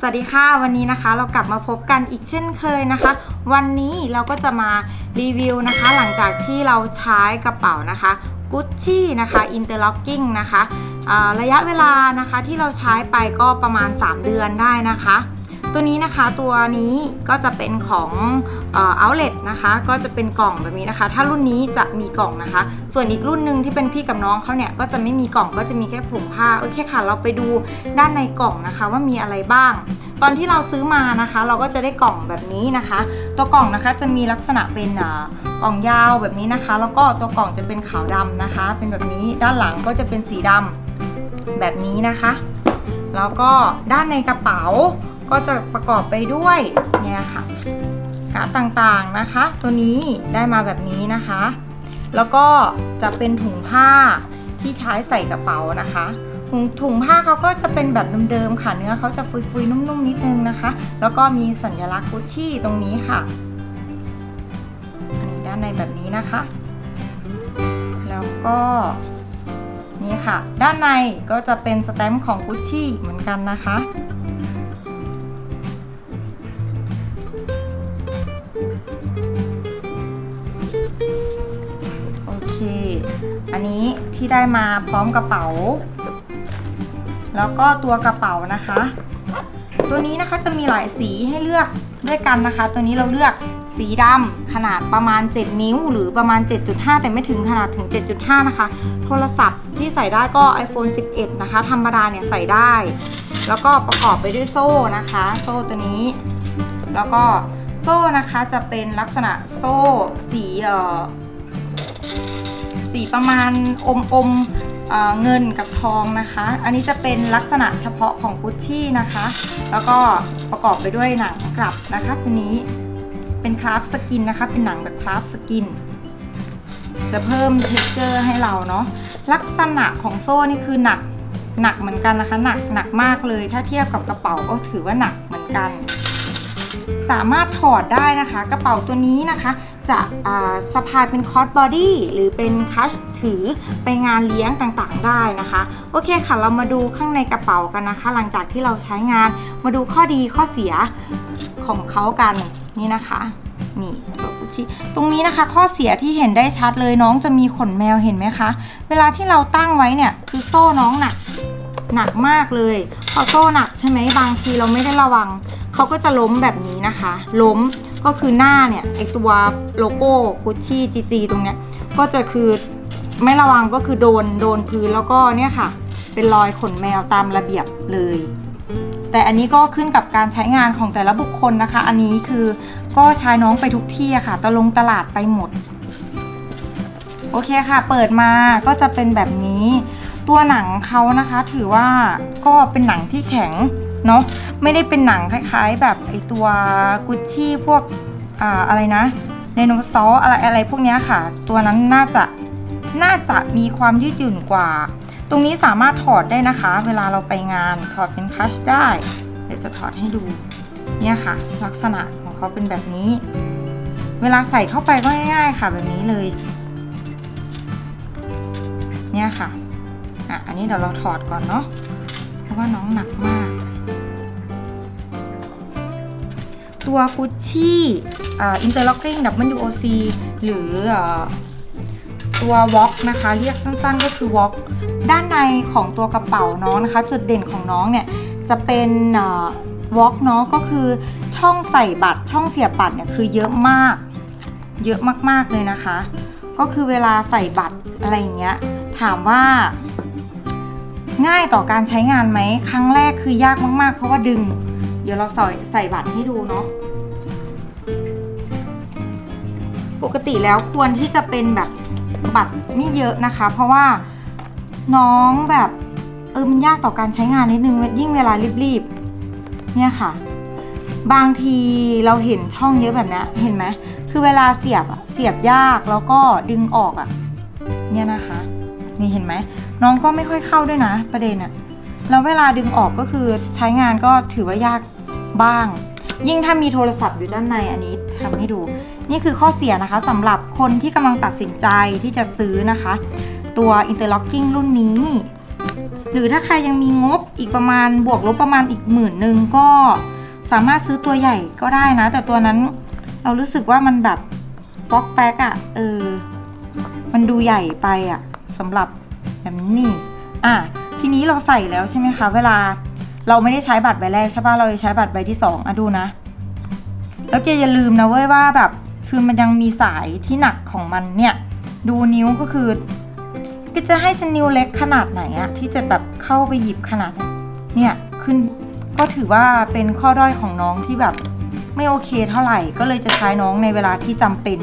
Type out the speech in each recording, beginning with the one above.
สวัสดีค่ะวันนี้นะคะเรากลับมาพบกันอีกเช่นเคยนะคะ วันนี้เราก็จะมารีวิวนะคะ หลังจากที่เราใช้กระเป๋านะคะกุชชี่นะคะอินเตอร์ล็อกกิ้งนะคะระยะเวลานะคะที่เราใช้ไปก็ประมาณ 3 เดือนได้นะคะ ตัวนี้นะคะตัวนี้ก็จะเป็นของเอ่อ outlet นะคะก็จะเป็นกล่องแบบนี้นะคะ ถ้ารุ่นนี้จะมีกล่องนะคะ ส่วนอีกรุ่นหนึ่งที่เป็นพี่กับน้องเขาเนี่ยก็จะไม่มีกล่องก็จะมีแค่ผงผ้าโอเคค่ะ เราไปดูด้านในกล่องนะคะว่ามีอะไรบ้าง ตอนที่เราซื้อมานะคะ เราก็จะได้กล่องแบบนี้นะคะ ตัวกล่องนะคะจะมีลักษณะเป็นอ่ากล่องยาวแบบนี้นะคะ แล้วก็ตัวกล่องจะเป็นขาวดำนะคะ เป็นแบบนี้ด้านหลังก็จะเป็นสีดำแบบนี้นะคะ แล้วก็ด้านในกระเป๋า ก็จะประกอบไปด้วยเนี่ยค่ะกาต่างๆนะคะ ตัวนี้ได้มาแบบนี้นะคะ แล้วก็จะเป็นถุงผ้าที่ใช้ใส่กระเป๋านะคะถุงถุงผ้าเขาก็จะเป็นแบบเดิมๆค่ะ เนื้อเขาจะฟุยๆนุ่มๆนิดนึงนะคะ แล้วก็มีสัญลักษณ์กุชชี่ตรงนี้ค่ะอันนี้ด้านในแบบนี้นะคะ แล้วก็นี่ค่ะ ด้านในก็จะเป็นสแตมป์ของกุชชี่เหมือนกันนะคะ นี้ที่ได้มาพร้อมกระเป๋า แล้วก็ตัวกระเป๋านะคะ ตัวนี้นะคะจะมีหลายสีให้เลือกด้วยกันนะคะ ตัวนี้เราเลือกสีดำขนาดประมาณ 7 นิ้ว หรือประมาณ 7.5 แต่ไม่ถึงขนาดถึง 7.5 นะคะ โทรศัพท์ที่ใส่ได้ก็ iPhone 11 นะคะ ธรรมดาเนี่ยใส่ได้ แล้วก็ประกอบไปด้วยโซ่นะคะ โซ่ตัวนี้ แล้วก็โซ่นะคะจะเป็นลักษณะโซ่สีเอ่อ สีประมาณอมอมเอเงินกับทองนะคะ อันนี้จะเป็นลักษณะเฉพาะของกุชชี่นะคะ แล้วก็ประกอบไปด้วยหนังกลับนะคะตัวนี้เป็นคราฟสกินนะคะ เป็นหนังแบบคราฟสกิน จะเพิ่มเท็กเจอร์ให้เราเนาะ ลักษณะของโซ่นี่คือหนักหนักเหมือนกันนะคะ หนักหนักมากเลย ถ้าเทียบกับกระเป๋าก็ถือว่าหนักเหมือนกัน สามารถถอดได้นะคะ กระเป๋าตัวนี้นะคะ จะสะพายเป็นคอร์ดบอดี้หรือเป็นคัชถือไปงานเลี้ยงต่างๆได้นะคะ โอเคค่ะ เรามาดูข้างในกระเป๋ากันนะคะ หลังจากที่เราใช้งานมาดูข้อดีข้อเสียของเขากันนี่นะคะนี่ตัวกุชชี่ตรงนี้นะคะ ข้อเสียที่เห็นได้ชัดเลยน้องจะมีขนแมวเห็นไหมคะ เวลาที่เราตั้งไว้เนี่ยคือโซ่น้องหนักหนักมากเลยพอโซ่หนักใช่ไหมบางทีเราไม่ได้ระวัง เขาก็จะล้มแบบนี้นะคะ ล้มก็คือหน้าเนี่ยไอตัวโลโก้กุชชี่จีจีตรงเนี้ยก็จะคือไม่ระวังก็คือโดนโดนพื้นแล้วก็เนี่ยค่ะ เป็นรอยขนแมวตามระเบียบเลย แต่อันนี้ก็ขึ้นกับการใช้งานของแต่ละบุคคลนะคะ อันนี้คือก็ใช้น้องไปทุกที่อะค่ะ ตะลงตลาดไปหมด โอเคค่ะ เปิดมาก็จะเป็นแบบนี้ ตัวหนังเขานะคะ ถือว่าก็เป็นหนังที่แข็ง เนาะไม่ได้เป็นหนังคล้ายๆ แบบไอตัวกุชชี่พวกอ่าอะไรนะไดโนเสาร์อะไรอะไรพวกนี้ค่ะ ตัวนั้นน่าจะน่าจะมีความยืดหยุ่นกว่า ตรงนี้สามารถถอดได้นะคะ เวลาเราไปงานถอดเป็นคัชได้ เดี๋ยวจะถอดให้ดูเนี่ยค่ะ ลักษณะของเขาเป็นแบบนี้ เวลาใส่เข้าไปก็ง่ายๆค่ะแบบนี้เลย เนี่ยค่ะอะ อันนี้เดี๋ยวเราถอดก่อนเนาะเพราะว่าน้องหนักมาก ตัวกุชชี่อินเตอร์ล็อกกิ้ง WOC หรือเอ่อตัว Walk นะคะ เรียกสั้นๆก็คือ Walk ด้านในของตัวกระเป๋าน้องนะคะ จุดเด่นของน้องเนี่ยจะเป็นเอ่อ Walk เนาะก็คือช่องใส่บัตรช่องเสียบบัตรเนี่ยคือเยอะมาก เยอะมากๆเลยนะคะ ก็คือเวลาใส่บัตรอะไรอย่างเงี้ยถามว่า ง่ายต่อการใช้งานไหมครั้งแรกคือยากมากๆ เพราะว่าดึง เดี๋ยวเราใส่ใส่บัตรให้ดูเนาะปกติแล้วควรที่จะเป็นแบบบัตรไม่เยอะนะคะ เพราะว่าน้องแบบเออมันยากต่อการใช้งานนิดนึงยิ่งเวลารีบๆเนี่ยค่ะ บางทีเราเห็นช่องเยอะแบบนี้เห็นไหมคือเวลาเสียบเสียบยากแล้วก็ดึงออกอะเนี่ยนะคะ นี่เห็นไหมน้องก็ไม่ค่อยเข้าด้วยนะ ประเด็นอะแล้วเวลาดึงออกก็คือใช้งานก็ถือว่ายาก บ้าง ยิ่งถ้ามีโทรศัพท์อยู่ด้านในอันนี้ทำให้ดู นี่คือข้อเสียนะคะสำหรับคนที่กำลังตัดสินใจที่จะซื้อนะคะ ตัว interlocking รุ่นนี้ หรือถ้าใครยังมีงบอีกประมาณบวกลบประมาณอีกหมื่นหนึ่งก็สามารถซื้อตัวใหญ่ก็ได้นะ แต่ตัวนั้นเรารู้สึกว่ามันแบบป๊อกแป๊กอะ่ะเออ มันดูใหญ่ไปอะ่ะสำหรับแบบนี้อะทีนี้เราใส่แล้วใช่ไหมคะ เวลา เราไม่ได้ใช้บัตรใบแรกใช่ปะเราจะใช้บัตรใบที่สองอะดูนะ แล้วแกอย่าลืมนะเว้ยว่าแบบคือมันยังมีสายที่หนักของมันเนี่ย ดูนิ้วก็คือก็จะให้ฉันนิ้วเล็กขนาดไหนอะที่จะแบบเข้าไปหยิบขนาดเนี่ยขึ้นก็ถือว่าเป็นข้อด้อยของน้องที่แบบไม่โอเคเท่าไหร่ก็เลยจะใช้น้องในเวลาที่จำเป็น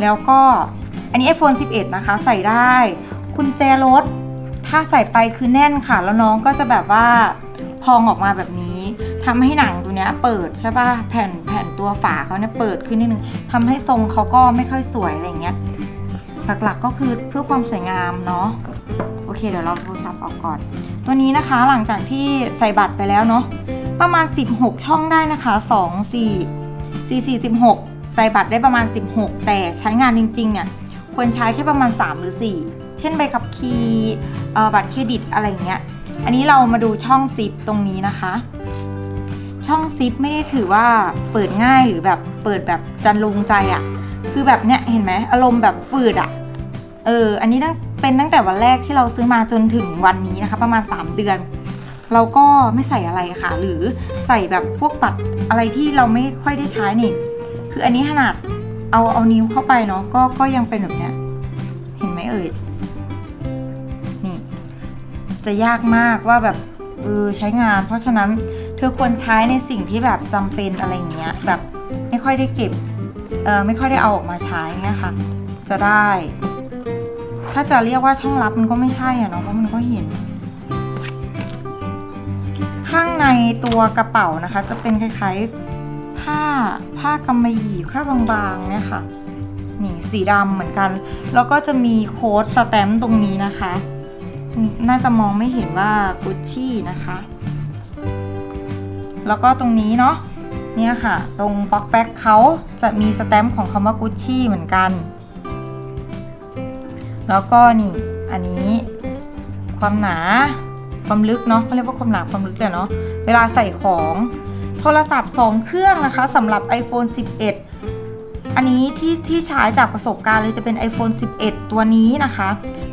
แล้วก็อันนี้ iPhone 11 นะคะ ใส่ได้กุญแจรถ ถ้าใส่ไปคือแน่นค่ะ แล้วน้องก็จะแบบว่า พองออกมาแบบนี้ทำให้หนังตัวเนี้ยเปิดใช่ป่ะแผ่นแผ่นตัวฝาเขาเนี่ยเปิดขึ้นนิดนึงทำให้ทรงเขาก็ไม่ค่อยสวยอะไรเงี้ยหลักๆก็คือเพื่อความสวยงามเนาะโอเคเดี๋ยวเราโทรศัพท์ออกก่อน ตัวนี้นะคะหลังจากที่ใส่บัตรไปแล้วเนาะประมาณ 16 ช่องได้นะคะ2 4 4 4 16 ใส่บัตรได้ประมาณ 16 แต่ใช้งานจริงๆเนี่ยควรใช้แค่ประมาณ 3 หรือ 4 เช่นใบขับขี่บัตรเครดิตอะไรเงี้ย อันนี้เรามาดูช่องซิปตรงนี้นะคะ ช่องซิปไม่ได้ถือว่าเปิดง่ายหรือแบบเปิดแบบจันลงใจอะคือแบบเนี้ยเห็นไหมอารมณ์แบบฝืดอะเออ อันนี้ตั้งเป็นตั้งแต่วันแรกที่เราซื้อมาจนถึงวันนี้นะคะ ประมาณ 3 เดือน เราก็ไม่ใส่อะไรค่ะ หรือใส่แบบพวกปัดอะไรที่เราไม่ค่อยได้ใช้นี่ คืออันนี้ขนาดเอาเอานิ้วเข้าไปเนาะก็ก็ยังเป็นแบบเนี้ยเห็นไหมเอ่ย จะยากมากว่าแบบเออใช้งาน เพราะฉะนั้นเธอควรใช้ในสิ่งที่แบบจำเป็นอะไรอย่างเงี้ยแบบไม่ค่อยได้เก็บเออไม่ค่อยได้เอาออกมาใช้เงี้ยค่ะ จะได้ ถ้าจะเรียกว่าช่องลับมันก็ไม่ใช่อะเนาะเพราะมันก็เห็น ข้างในตัวกระเป๋านะคะ จะเป็นคล้ายๆผ้าผ้ากำมะหยี่ผ้าบางๆเนี่ยค่ะนี่สีดำเหมือนกัน แล้วก็จะมีโค้ดสแตมป์ตรงนี้นะคะ น่าจะมองไม่เห็นว่ากุชชี่นะคะ แล้วก็ตรงนี้เนาะเนี่ยค่ะ ตรงบ็อกแบ็คเขาจะมีสแตมป์ของคำว่ากุชชี่เหมือนกัน แล้วก็นี่อันนี้ความหนาความลึกเนาะเขาเรียกว่าความหนาความลึกเลยเนาะเวลาใส่ของโทรศัพท์ 2 เครื่องนะคะสำหรับ iPhone 11 อันนี้ที่ที่ใช้จากประสบการณ์เลยจะเป็น iPhone 11 ตัวนี้นะคะ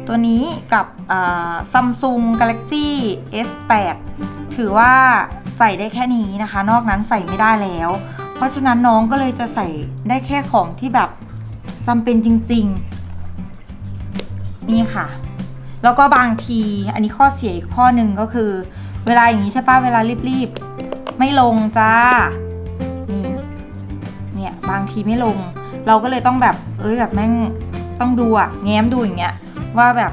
ตัวนี้กับซัมซุง Galaxy S8 ถือว่าใส่ได้แค่นี้นะคะ นอกนั้นใส่ไม่ได้แล้ว เพราะฉะนั้นน้องก็เลยจะใส่ได้แค่ของที่แบบจำเป็นจริง ๆ นี่ค่ะ แล้วก็บางทีอันนี้ข้อเสียอีกข้อหนึ่งก็คือ เวลาอย่างนี้ใช่ปะเวลารีบๆ ไม่ลงจ้า บางทีไม่ลง เราก็เลยต้องแบบ เอ้ยแบบแม่งต้องดูอะแง้มดูอย่างเงี้ยว่าแบบ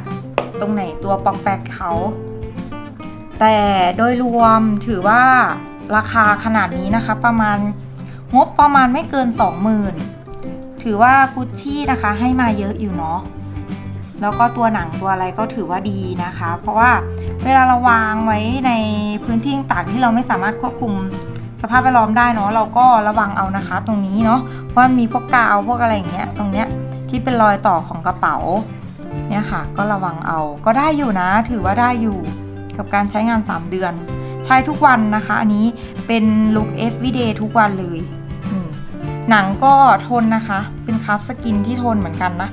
ตรงไหนตัวปอกแปกเขา แต่โดยรวมถือว่าราคาขนาดนี้นะคะ ประมาณงบประมาณไม่เกิน 20,000 ถือว่ากุชชี่นะคะให้มาเยอะอยู่เนาะแล้วก็ตัวหนังตัวอะไรก็ถือว่าดีนะคะ เพราะว่าเวลาเราวางไว้ในพื้นที่ต่างที่เราไม่สามารถควบคุม ภาพแวดล้อมได้เนาะเราก็ระวังเอานะคะ ตรงนี้เนาะเพราะมันมีพวกกาวพวกอะไรอย่างเงี้ยตรงเนี้ยที่เป็นรอยต่อของกระเป๋าเนี่ยค่ะ ก็ระวังเอาก็ได้อยู่นะ ถือว่าได้อยู่กับการใช้งาน 3 เดือน ใช้ทุกวันนะคะ อันนี้เป็นลุค everyday ทุกวันเลยนี่หนังก็ทนนะคะ เป็นคัฟสกินที่ทนเหมือนกันนะ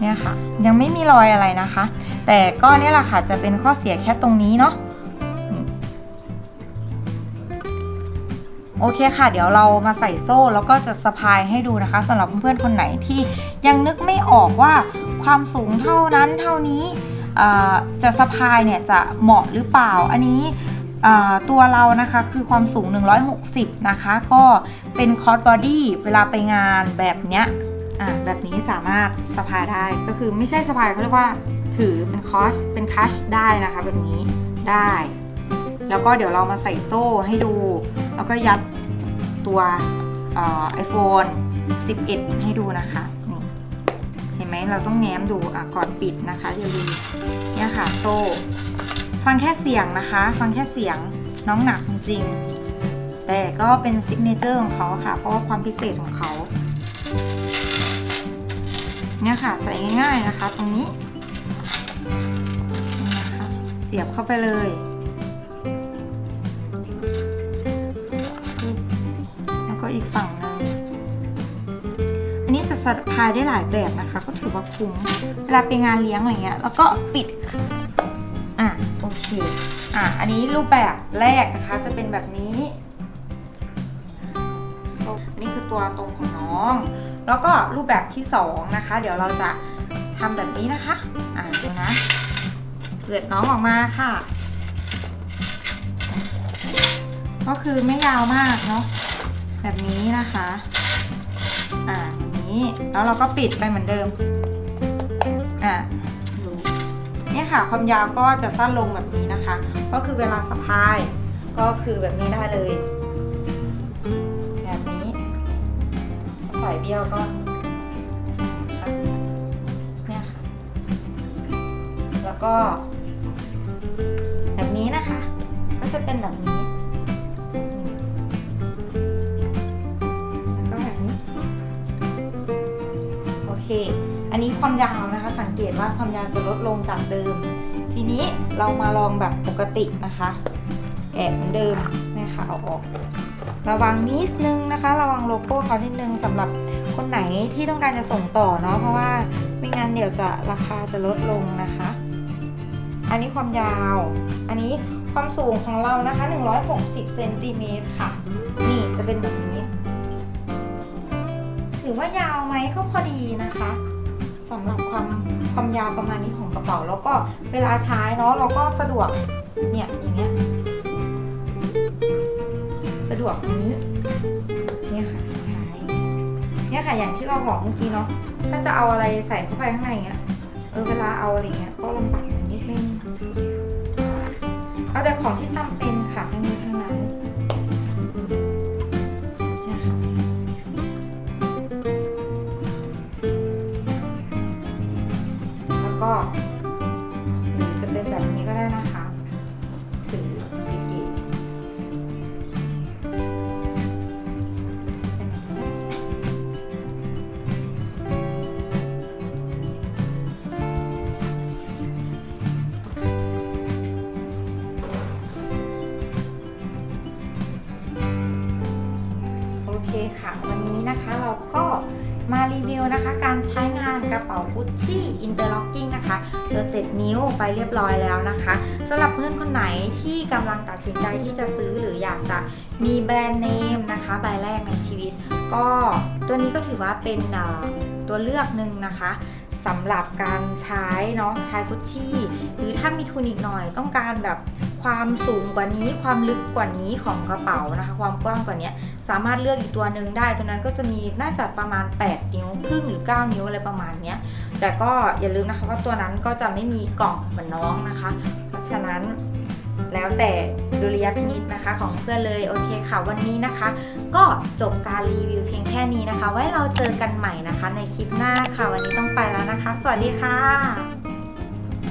เนี่ยค่ะ ยังไม่มีรอยอะไรนะคะ แต่ก็เนี่ยแหละค่ะจะเป็นข้อเสียแค่ตรงนี้เนาะ โอเคค่ะ เดี๋ยวเรามาใส่โซ่แล้วก็จะสะพายให้ดูนะคะสำหรับเพื่อนๆคนไหนที่ยังนึกไม่ออกว่าความสูงเท่านั้นเท่านี้จะสะพายเนี่ยจะเหมาะหรือเปล่า อันนี้ตัวเรานะคะคือความสูง 160 นะคะ ก็เป็นคอร์สบอดี้เวลาไปงานแบบเนี้ยแบบนี้สามารถสะพายได้ก็คือไม่ใช่สะพายเขาเรียกว่าถือเป็นคอสเป็นคัชได้นะคะแบบนี้ได้ แล้วก็เดี๋ยวเรามาใส่โซ่ให้ดู แล้วก็ยัดตัวไอโฟน11 ให้ดูนะคะเห็นไหมเราต้องแง้มดูอะก่อนปิดนะคะอย่าลืมเนี่ยค่ะโซ่ฟังแค่เสียงนะคะ ฟังแค่เสียงน้องหนักจริงๆแต่ก็เป็นซิกเนเจอร์ของเขาค่ะ เพราะว่าความพิเศษของเขาเนี่ยค่ะใส่ง่ายๆนะคะ ตรงนี้นะคะสียบเข้าไปเลย อีกฝั่งหนึงอันนี้จะสะพายได้หลายแบบนะคะ ก็ถือว่าคุ้มเวลาไปงานเลี้ยงอะไรเงี้ย แล้วก็ปิด อะโอเค อะอันนี้รูปแบบแรกนะคะจะเป็นแบบนี้อันนี้คือตัวตรงของน้อง แล้วก็รูปแบบที่สองนะคะ เดี๋ยวเราจะทำแบบนี้นะคะ อ่าดูนะเกิดน้องออกมาค่ะ ก็คือไม่ยาวมากเนาะ แบบนี้นะคะ อ่าแบบนี้ แล้วเราก็ปิดไปเหมือนเดิม อ่าดูเนี่ยค่ะ ความยาวก็จะสั้นลงแบบนี้นะคะ ก็คือเวลาสะพาย ก็คือแบบนี้ได้เลย แบบนี้ใส่เบี้ยวก็เนี่ยค่ะ แล้วก็ แบบนี้นะคะ ก็จะเป็นแบบนี้ อันนี้ความยาวนะคะ สังเกตว่าความยาวจะลดลงจากเดิม ทีนี้เรามาลองแบบปกตินะคะแอบเหมือนเดิมนะคะเอาออก ระวังนิดนึงนะคะ ระวังโลโก้เขานิดนึงสำหรับคนไหนที่ต้องการจะส่งต่อเนาะเพราะว่าไม่งั้นเดี๋ยวจะราคาจะลดลงนะคะ อันนี้ความยาว อันนี้ความสูงของเรานะคะ 160เซนติเมตรค่ะ นี่จะเป็นแบบนี้ ถือว่ายาวไหมก็พอดีนะคะ สำหรับความความยาวประมาณนี้ของกระเป๋า แล้วก็เวลาใช้เนาะเราก็สะดวกเนี่ยอย่างเงี้ยสะดวกตรงนี้เนี่ยค่ะใช้เนี่ยค่ะอย่างที่เราบอกเมื่อกี้เนาะถ้าจะเอาอะไรใส่เข้าไปข้างในเงี้ยเออเวลาเอาอะไรเงี้ยก็ลำบากนิดนึงเอาแต่ของที่จำเป็นค่ะทั้งนี้ จะเป็นแบบนี้ก็ได้นะคะถือเก๋โอเคค่ะ วันนี้นะคะเราก็มารีวิวนะคะ การใช้ กระเป๋า Gucci Interlocking นะคะตัว7นิ้วไปเรียบร้อยแล้วนะคะสำหรับเพื่อนคนไหนที่กำลังตัดสินใจที่จะซื้อหรืออยากจะมีแบรนด์เนมนะคะใบแรกในชีวิต ก็ตัวนี้ก็ถือว่าเป็นตัวเลือกหนึ่งนะคะสำหรับการใช้เนาะใช้กุชชี่หรือถ้ามีทุนอีกหน่อยต้องการแบบ ความสูงกว่านี้ความลึกกว่านี้ของกระเป๋านะคะ ความกว้างกว่านี้สามารถเลือกอีกตัวหนึ่งได้ ตัวนั้นก็จะมีน่าจะประมาณ 8 นิ้วครึ่งหรือ 9 นิ้วอะไรประมาณนี้แต่ก็อย่าลืมนะคะว่าตัวนั้นก็จะไม่มีกล่องเหมือนน้องนะคะ เพราะฉะนั้นแล้วแต่ดุลยพินิจนะคะของเพื่อนเลยโอเคค่ะวันนี้นะคะ ก็จบการรีวิวเพียงแค่นี้นะคะ ไว้เราเจอกันใหม่นะคะ ในคลิปหน้าค่ะ วันนี้ต้องไปแล้วนะคะ สวัสดีค่ะ